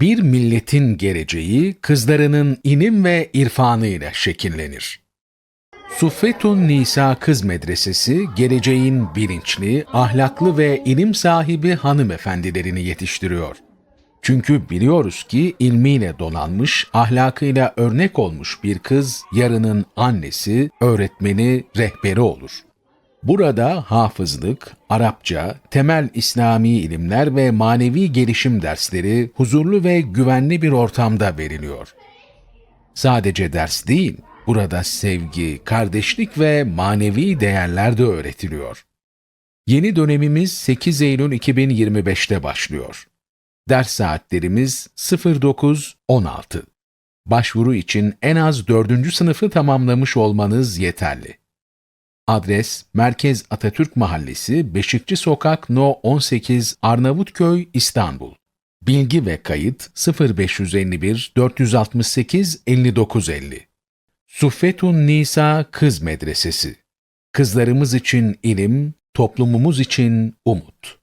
Bir milletin geleceği kızlarının inim ve irfanıyla şekillenir. Suffetun Nisa Kız Medresesi, geleceğin bilinçli, ahlaklı ve ilim sahibi hanımefendilerini yetiştiriyor. Çünkü biliyoruz ki ilmiyle donanmış, ahlakıyla örnek olmuş bir kız yarının annesi, öğretmeni, rehberi olur. Burada hafızlık, Arapça, temel İslami ilimler ve manevi gelişim dersleri huzurlu ve güvenli bir ortamda veriliyor. Sadece ders değil, burada sevgi, kardeşlik ve manevi değerler de öğretiliyor. Yeni dönemimiz 8 Eylül 2025'te başlıyor. Ders saatlerimiz 09-16. Başvuru için en az 4. sınıfı tamamlamış olmanız yeterli. Adres Merkez Atatürk Mahallesi, Beşikçi Sokak No 18 Arnavutköy, İstanbul. Bilgi ve kayıt 0551 468 5950. Suffetun Nisa Kız Medresesi. Kızlarımız için ilim, toplumumuz için umut.